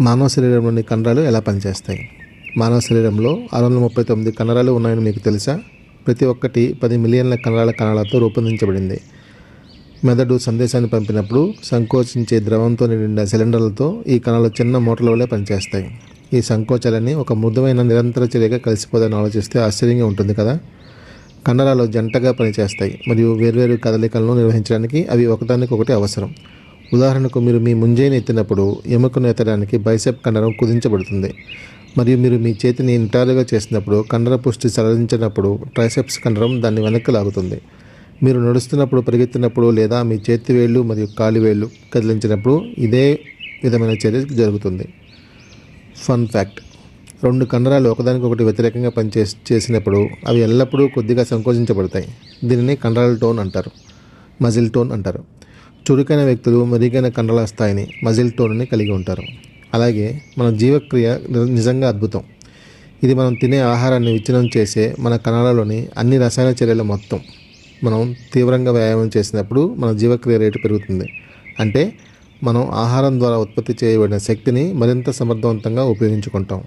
మానవ శరీరంలోని కండరాలు ఎలా పనిచేస్తాయి? మానవ శరీరంలో ఆరు వందల ముప్పై తొమ్మిది కండరాలు ఉన్నాయని మీకు తెలుసా? ప్రతి ఒక్కటి పది మిలియన్ల కండరాల కణాలతో రూపొందించబడింది. మెదడు సందేశాన్ని పంపినప్పుడు సంకోచించే ద్రవంతో నిండిన సిలిండర్లతో ఈ కణాలు చిన్న మూటల వలె పనిచేస్తాయి. ఈ సంకోచాలని ఒక మృదువైన నిరంతర చర్యగా కలిసిపోదని ఆలోచిస్తే ఆశ్చర్యంగా ఉంటుంది కదా? కండరాలు జంటగా పనిచేస్తాయి మరియు వేర్వేరు కదలికలను నిర్వహించడానికి అవి ఒకదానికొకటి అవసరం. ఉదాహరణకు మీరు మీ ముంజేని ఎత్తినప్పుడు ఎముకను ఎత్తడానికి బైసెప్ కండరం కుదించబడుతుంది. మరియు మీరు మీ చేతిని నిటారుగా చేసినప్పుడు కండర పుష్టి సడలించినప్పుడు ట్రైసెప్స్ కండరం దాన్ని వెనక్కి లాగుతుంది. మీరు నడుస్తున్నప్పుడు పరిగెత్తినప్పుడు లేదా మీ చేతి వేళ్ళు మరియు కాలి వేళ్ళు కదిలించినప్పుడు ఇదే విధమైన చర్య జరుగుతుంది. Fun fact. రెండు కండరాలు ఒకదానికొకటి వ్యతిరేకంగా పనిచే చేసినప్పుడు అవి ఎల్లప్పుడూ కొద్దిగా సంకోచించబడతాయి. దీనిని కండరాల టోన్ అంటారు. మజిల్ టోన్ అంటారు. చురుకైన వ్యక్తులు మెరుగైన కండల స్థాయిని మజిల్ టోన్ని కలిగి ఉంటారు. అలాగే మన జీవక్రియ నిజంగా అద్భుతం. ఇది మనం తినే ఆహారాన్ని విచ్ఛిన్నం చేసే మన కణాలలోని అన్ని రసాయన చర్యల మొత్తం. మనం తీవ్రంగా వ్యాయామం చేసినప్పుడు మన జీవక్రియ రేటు పెరుగుతుంది. అంటే మనం ఆహారం ద్వారా ఉత్పత్తి చేయబడిన శక్తిని మరింత సమర్థవంతంగా ఉపయోగించుకుంటాం.